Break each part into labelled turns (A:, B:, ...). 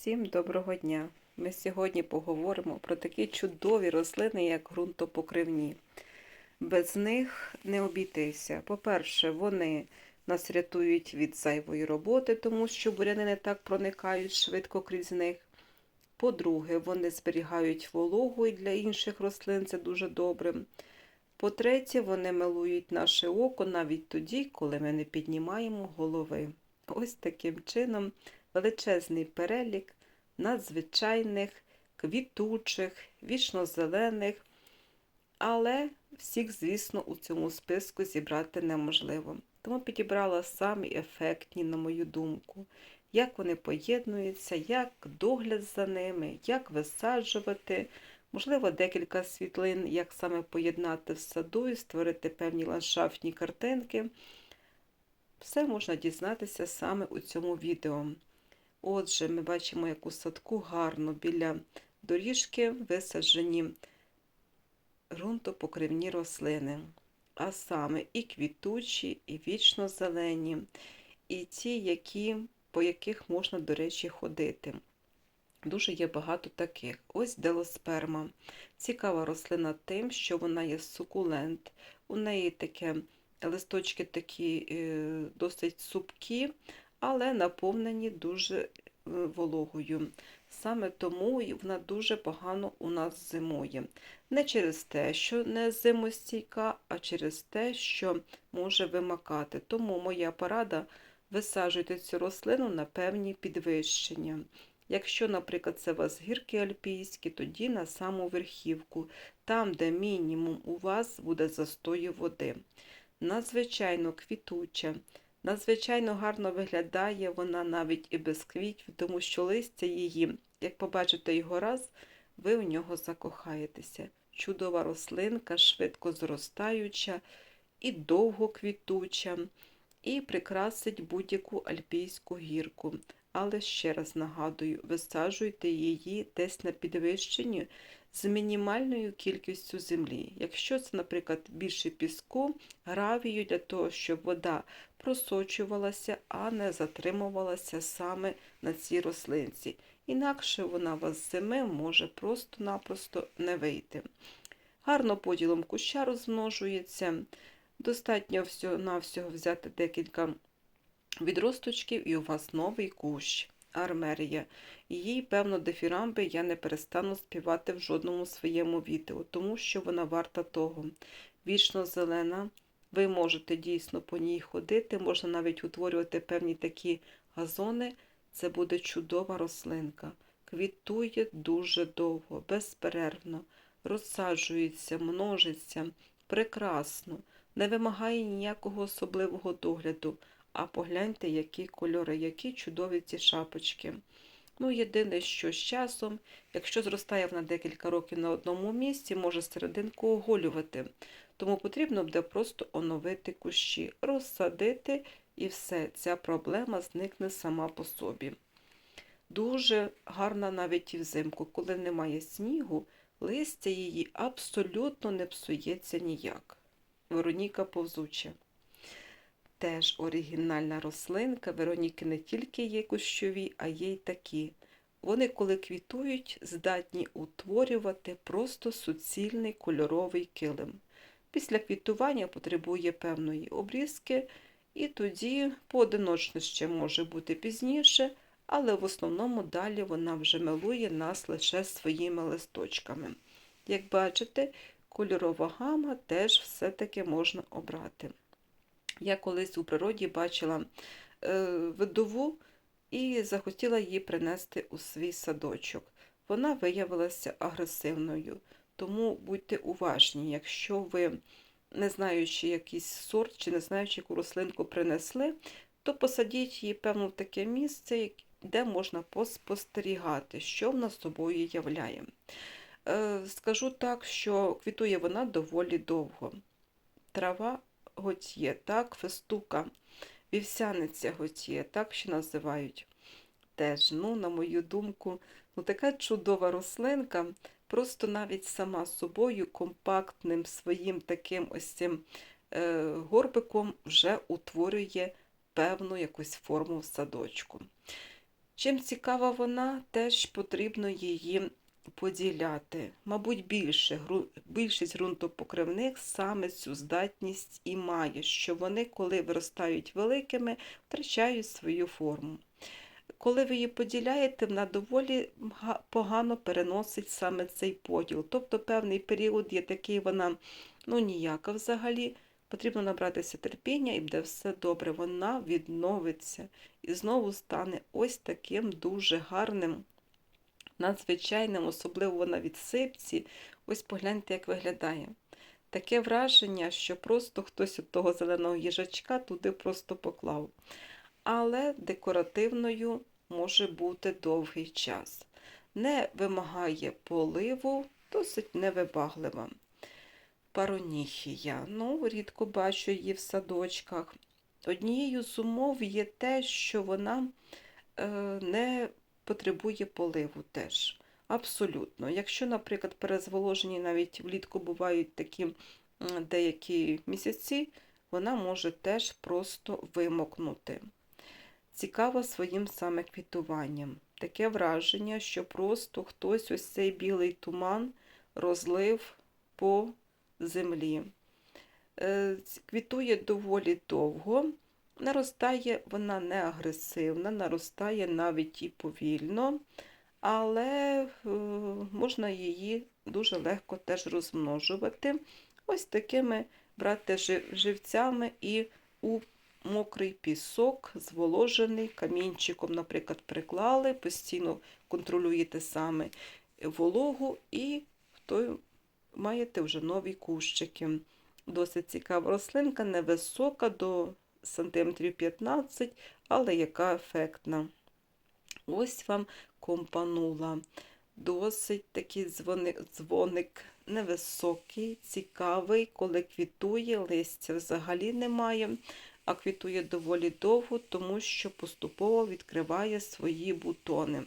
A: Всім доброго дня! Ми сьогодні поговоримо про такі чудові рослини, як ґрунтопокривні. Без них не обійтися. По-перше, вони нас рятують від зайвої роботи, тому що буряни не так проникають швидко крізь них. По-друге, вони зберігають вологу і для інших рослин це дуже добре. По-третє, вони милують наше око навіть тоді, коли ми не піднімаємо голови. Ось таким чином величезний перелік надзвичайних, квітучих, вічнозелених, але всіх, звісно, у цьому списку зібрати неможливо. Тому підібрала самі ефектні, на мою думку, як вони поєднуються, як догляд за ними, як висаджувати, можливо, декілька світлин, як саме поєднати в саду і створити певні ландшафтні картинки. Все можна дізнатися саме у цьому відео. Отже, ми бачимо, як у садку гарно біля доріжки висаджені ґрунтопокривні рослини, а саме і квітучі, і вічно-зелені, і ті, які, по яких можна, до речі, ходити. Дуже є багато таких. Ось делосперма. Цікава рослина тим, що вона є сукулент. У неї таке листочки такі е, досить супкі, але наповнені дуже е, вологою. Саме тому вона дуже погано у нас зимує. Не через те, що не зимостійка, а через те, що може вимакати. Тому моя порада висаджуйте цю рослину на певні підвищення. Якщо, наприклад, це у вас гірки альпійські, тоді на саму верхівку, там, де мінімум у вас буде застою води. Надзвичайно квітуча, надзвичайно гарно виглядає вона навіть і без квітів, тому що листя її, як побачите його раз, ви в нього закохаєтеся. Чудова рослинка, швидко зростаюча і довго квітуча, і прикрасить будь-яку альпійську гірку. Але ще раз нагадую, висаджуйте її десь на підвищенні з мінімальною кількістю землі. Якщо це, наприклад, більше піску, гравію для того, щоб вода просочувалася, а не затримувалася саме на цій рослинці. Інакше вона вас з зими може просто-напросто не вийти. Гарно поділом куща розмножується. Достатньо всього-навсього взяти декілька відросточків, і у вас новий кущ. Армерія. Її, певно, дифірамби я не перестану співати в жодному своєму відео, тому що вона варта того. Вічно зелена. Ви можете дійсно по ній ходити, можна навіть утворювати певні такі газони. Це буде чудова рослинка. Квітує дуже довго, безперервно, розсаджується, множиться, прекрасно, не вимагає ніякого особливого догляду. А погляньте, які кольори, які чудові ці шапочки. Ну, єдине, що з часом, якщо зростає вона декілька років на одному місці, може серединку оголювати. Тому потрібно буде просто оновити кущі, розсадити і все, ця проблема зникне сама по собі. Дуже гарна навіть і взимку, коли немає снігу, листя її абсолютно не псується ніяк. Вероніка повзуча. Теж оригінальна рослинка. Вероніки не тільки є кущові, а є й такі. Вони, коли квітують, здатні утворювати просто суцільний кольоровий килим. Після квітування потребує певної обрізки, і тоді поодиночно ще може бути пізніше, але в основному далі вона вже милує нас лише своїми листочками. Як бачите, кольорова гама теж все-таки можна обрати. Я колись у природі бачила е, видову і захотіла її принести у свій садочок. Вона виявилася агресивною, тому будьте уважні, якщо ви, не знаючи якийсь сорт чи не знаючи, яку рослинку принесли, то посадіть її, певно, в таке місце, де можна поспостерігати, що вона собою являє. Е, скажу так, що квітує вона доволі довго. Трава готьє, так, фестука, вівсяниця готьє, так ще називають. Теж, ну, на мою думку, ну, така чудова рослинка, просто навіть сама собою компактним своїм таким ось цим е, горбиком вже утворює певну якусь форму в садочку. Чим цікава вона, теж потрібно її поділяти. Мабуть, більше, більшість ґрунтопокривних саме цю здатність і має, що вони, коли виростають великими, втрачають свою форму. Коли ви її поділяєте, вона доволі погано переносить саме цей поділ. Тобто певний період є такий, вона ну ніяка взагалі. Потрібно набратися терпіння і буде все добре. Вона відновиться і знову стане ось таким дуже гарним, надзвичайним, особливо на відсипці. Ось погляньте, як виглядає. Таке враження, що просто хтось от того зеленого їжачка туди просто поклав. Але декоративною може бути довгий час. Не вимагає поливу, досить невибаглива. Пароніхія. Ну, рідко бачу її в садочках. Однією з умов є те, що вона е, не потребує поливу теж. Абсолютно. Якщо, наприклад, перезволожені навіть влітку бувають такі деякі місяці, вона може теж просто вимокнути. Цікаво своїм саме квітуванням. Таке враження, що просто хтось ось цей білий туман розлив по землі. Е, Квітує доволі довго. Наростає вона не агресивна, наростає навіть і повільно, але е, можна її дуже легко теж розмножувати. Ось такими брати живцями і у мокрий пісок, зволожений камінчиком, наприклад, приклали, постійно контролюєте саме вологу і то маєте вже нові кущики. Досить цікава рослинка, невисока, до сантиметрів 15, але яка ефектна. Ось вам компанула. Досить такий дзвоник, дзвоник невисокий, цікавий, коли квітує, листя взагалі немає, а квітує доволі довго, тому що поступово відкриває свої бутони.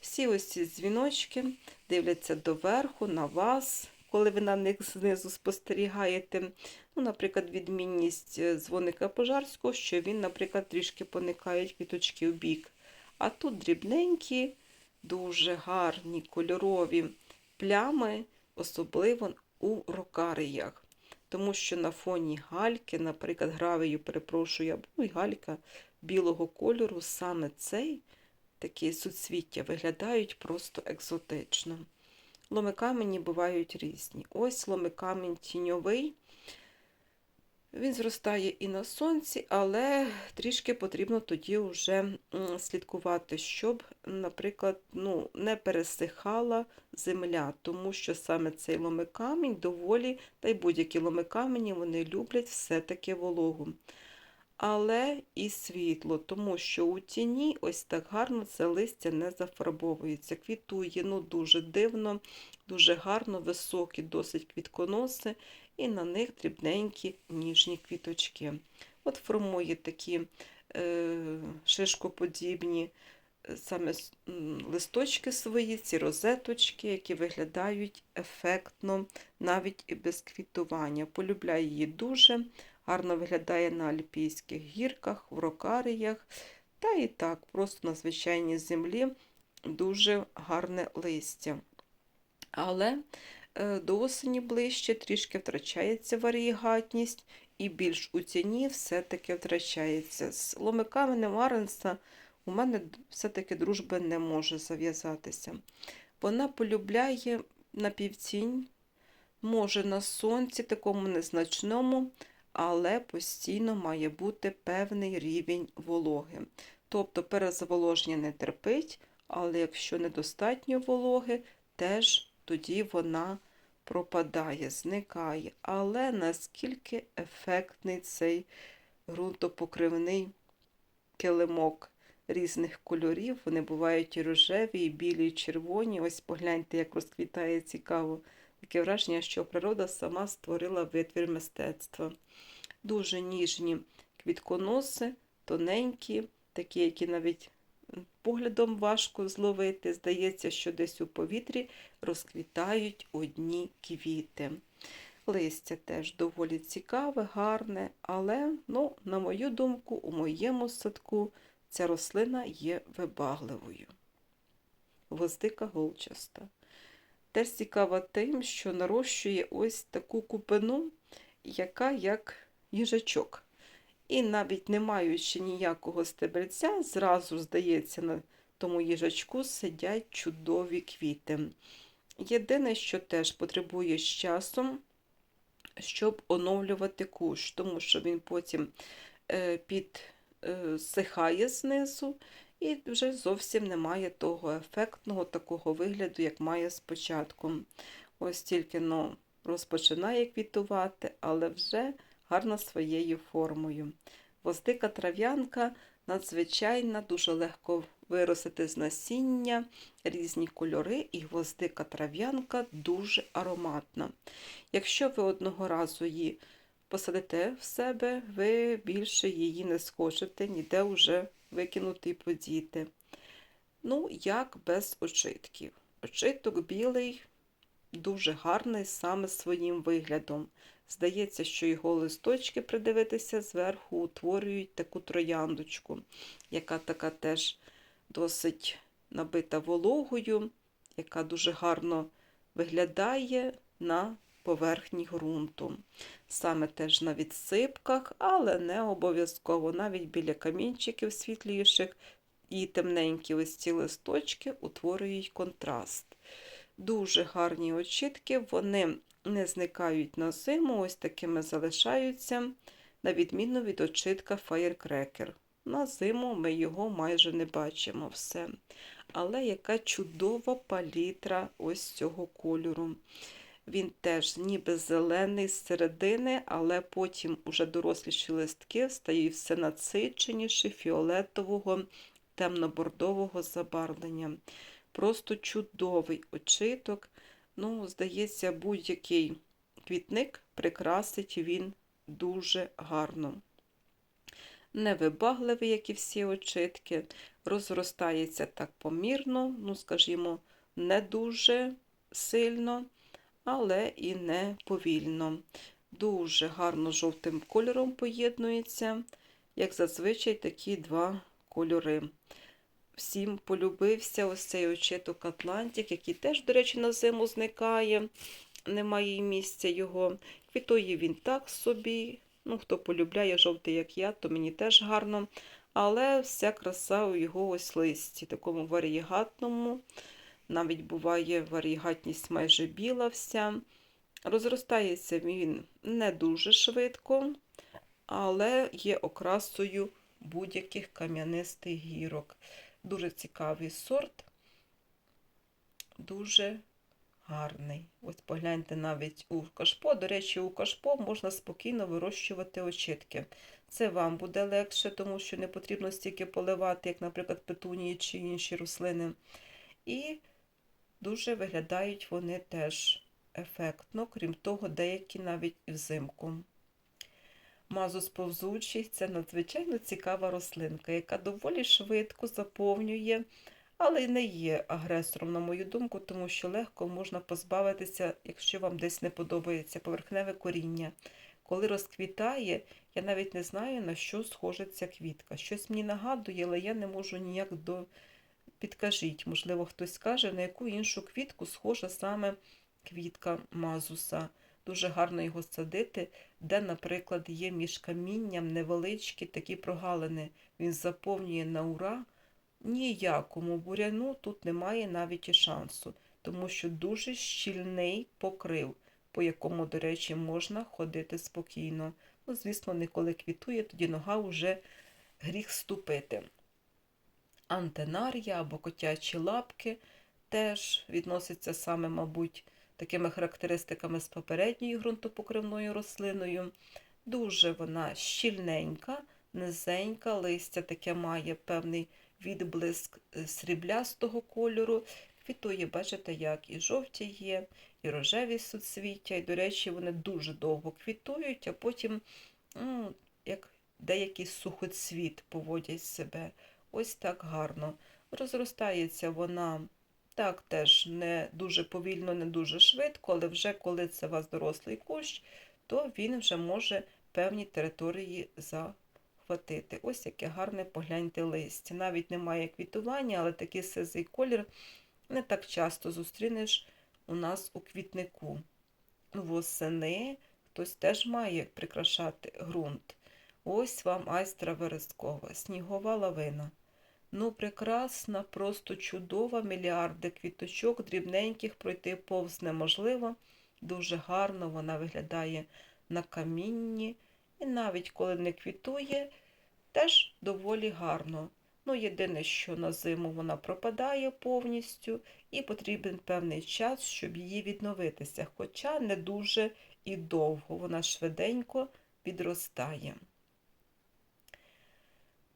A: Всі ось ці дзвіночки дивляться доверху на вас, коли ви на них знизу спостерігаєте. Ну, наприклад, відмінність е, дзвоника пожарського, що він, наприклад, трішки поникають квіточки в бік. А тут дрібненькі, дуже гарні кольорові плями, особливо у рокаріях. Тому що на фоні гальки, наприклад, гравію, перепрошую, або й галька білого кольору, саме цей такі суцвіття виглядають просто екзотично. Ломикамені бувають різні. Ось ломикамінь тіньовий. Він зростає і на сонці, але трішки потрібно тоді вже слідкувати, щоб, наприклад, ну, не пересихала земля, тому що саме цей ломикамінь доволі, та й будь-які ломикамені, вони люблять все-таки вологу. Але і світло, тому що у тіні ось так гарно це листя не зафарбовується. Квітує ну, дуже дивно, дуже гарно, високі, досить квітконоси, і на них дрібненькі ніжні квіточки. От формує такі е, шишкоподібні е, саме листочки свої, ці розеточки, які виглядають ефектно навіть і без квітування. Полюбляю її дуже, гарно виглядає на Альпійських гірках, в рокаріях, та і так, просто на звичайній землі дуже гарне листя. Але е, до осені ближче трішки втрачається варієгатність і більш у тіні все-таки втрачається. З ломиками Маренса у мене все-таки дружби не може зав'язатися. Вона полюбляє напівтінь, може на сонці, такому незначному, але постійно має бути певний рівень вологи. Тобто перезволоження не терпить, але якщо недостатньо вологи, теж тоді вона пропадає, зникає. Але наскільки ефектний цей ґрунтопокривний килимок різних кольорів, вони бувають і рожеві, і білі, і червоні. Ось погляньте, як розквітає цікаво. Таке враження, що природа сама створила витвір мистецтва. Дуже ніжні квітконоси, тоненькі, такі, які навіть поглядом важко зловити. Здається, що десь у повітрі розквітають одні квіти. Листя теж доволі цікаве, гарне, але, ну, на мою думку, у моєму садку ця рослина є вибагливою. Гвоздика голчаста. Теж цікава тим, що нарощує ось таку купину, яка як їжачок. І навіть не маючи ніякого стебельця, зразу, здається, на тому їжачку сидять чудові квіти. Єдине, що теж потребує з часом, щоб оновлювати кущ, тому що він потім е, підсихає знизу і вже зовсім немає того ефектного такого вигляду, як має спочатку. Ось тільки ну, розпочинає квітувати, але вже гарно своєю формою. Гвоздика трав'янка надзвичайна, дуже легко виростити з насіння, різні кольори, і гвоздика трав'янка дуже ароматна. Якщо ви одного разу її посадите в себе, ви більше її не схочете, ніде вже викинути і подіти. Ну, як без очитків. Очиток білий, дуже гарний саме своїм виглядом. Здається, що його листочки придивитися зверху утворюють таку трояндочку, яка така теж досить набита вологою, яка дуже гарно виглядає на поверхні ґрунту. Саме теж на відсипках, але не обов'язково. Навіть біля камінчиків світліших і темненькі ось ці листочки утворюють контраст. Дуже гарні очітки, вони не зникають на зиму, ось такими залишаються, на відміну від очитка Firecracker. На зиму ми його майже не бачимо все. Але яка чудова палітра ось цього кольору. Він теж ніби зелений з середини, але потім уже доросліші листки стають все насиченіші фіолетового, темно-бордового забарвлення. Просто чудовий очиток. Ну, здається, будь-який квітник прикрасить він дуже гарно. Невибагливий, як і всі очитки, розростається так помірно, ну, скажімо, не дуже сильно, але і не повільно. Дуже гарно жовтим кольором поєднується, як зазвичай такі два кольори всім полюбився ось цей очиток Атлантик, який теж, до речі, на зиму зникає, немає місця його. Квітує він так собі. Ну, Хто полюбляє жовтий, як я, то мені теж гарно. Але вся краса у його ось листі, такому варігатному. Навіть буває варігатність майже біла вся. Розростається він не дуже швидко, але є окрасою будь-яких кам'янистих гірок. Дуже цікавий сорт, дуже гарний. Ось погляньте навіть у кашпо. До речі, у кашпо можна спокійно вирощувати очітки. Це вам буде легше, тому що не потрібно стільки поливати, як, наприклад, петунії чи інші рослини. І дуже виглядають вони теж ефектно, крім того, деякі навіть і взимку. Мазус повзучий це надзвичайно цікава рослинка, яка доволі швидко заповнює, але й не є агресором, на мою думку, тому що легко можна позбавитися, якщо вам десь не подобається поверхневе коріння. Коли розквітає, я навіть не знаю, на що схожа ця квітка. Щось мені нагадує, але я не можу ніяк до. Підкажіть, можливо, хтось скаже, на яку іншу квітку схожа саме квітка мазуса. Дуже гарно його садити, де, наприклад, є між камінням невеличкі такі прогалини. Він заповнює на ура. Ніякому буряну тут немає навіть і шансу, тому що дуже щільний покрив, по якому, до речі, можна ходити спокійно. Ну, звісно, не коли квітує, тоді нога вже гріх ступити. Антенарія або котячі лапки теж відносяться саме, мабуть, такими характеристиками з попередньою ґрунтопокривною рослиною. Дуже вона щільненька, низенька, листя таке має певний відблиск е, сріблястого кольору. Квітує, бачите, як і жовті є, і рожеві суцвіття. І, до речі, вони дуже довго квітують, а потім, ну, як деякий сухоцвіт поводять себе. Ось так гарно. Розростається вона так, теж не дуже повільно, не дуже швидко, але вже коли це у вас дорослий кущ, то він вже може певні території захватити. Ось яке гарне погляньте листя. Навіть немає квітування, але такий сизий колір не так часто зустрінеш у нас у квітнику. Восени хтось теж має прикрашати ґрунт. Ось вам айстра верескова, снігова лавина. Ну, прекрасна, просто чудова, мільярди квіточок, дрібненьких пройти повз неможливо. Дуже гарно вона виглядає на камінні. І навіть коли не квітує, теж доволі гарно. Ну, єдине, що на зиму вона пропадає повністю, і потрібен певний час, щоб її відновитися, хоча не дуже і довго, вона швиденько підростає.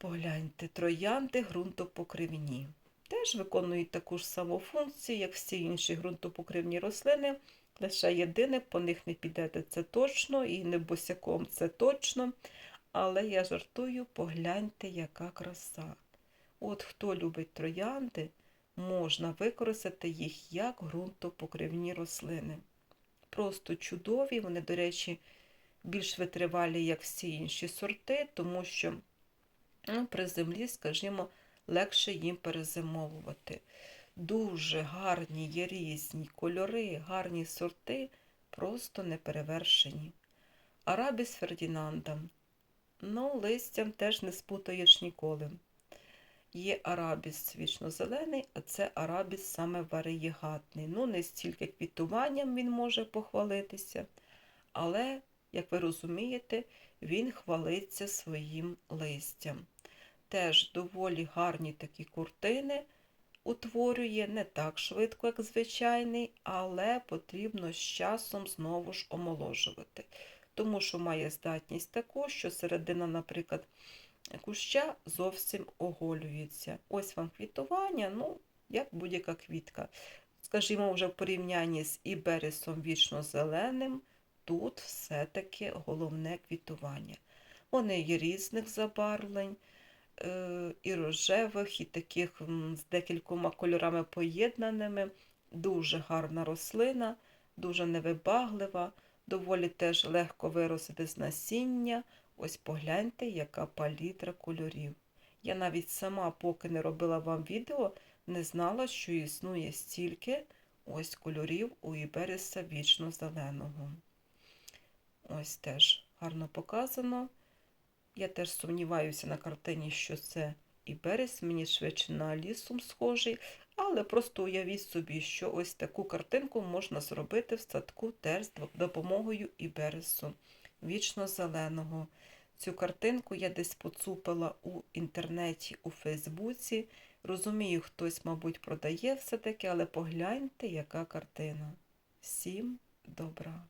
A: Погляньте, троянди ґрунтопокривні. Теж виконують таку ж саму функцію, як всі інші ґрунтопокривні рослини. Лише єдине, по них не підете це точно, і не босяком це точно. Але я жартую, погляньте, яка краса. От хто любить троянди, можна використати їх як ґрунтопокривні рослини. Просто чудові, вони, до речі, більш витривалі, як всі інші сорти, тому що ну, при землі, скажімо, легше їм перезимовувати. Дуже гарні є різні кольори, гарні сорти, просто неперевершені. Арабіс Фердінандом. Ну, листям теж не спутаєш ніколи. Є арабіс вічно-зелений, а це арабіс саме варієгатний. Ну, не стільки квітуванням він може похвалитися, але, як ви розумієте, він хвалиться своїм листям. Теж доволі гарні такі куртини утворює не так швидко, як звичайний, але потрібно з часом знову ж омоложувати. Тому що має здатність таку, що середина, наприклад, куща зовсім оголюється. Ось вам квітування, ну, як будь-яка квітка. Скажімо, вже в порівнянні з іберісом вічно-зеленим, тут все-таки головне квітування. Вони є різних забарвлень, е, і рожевих, і таких з декількома кольорами поєднаними. Дуже гарна рослина, дуже невибаглива, доволі теж легко виростити з насіння. Ось погляньте, яка палітра кольорів. Я навіть сама, поки не робила вам відео, не знала, що існує стільки ось кольорів у ібериса вічно-зеленого. Ось теж гарно показано. Я теж сумніваюся на картині, що це іберіс, мені швидше на лісом схожий, але просто уявіть собі, що ось таку картинку можна зробити в садку теж з допомогою іберису вічно-зеленого. Цю картинку я десь поцупила у інтернеті, у Фейсбуці. Розумію, хтось, мабуть, продає все-таки, але погляньте, яка картина. Всім добра!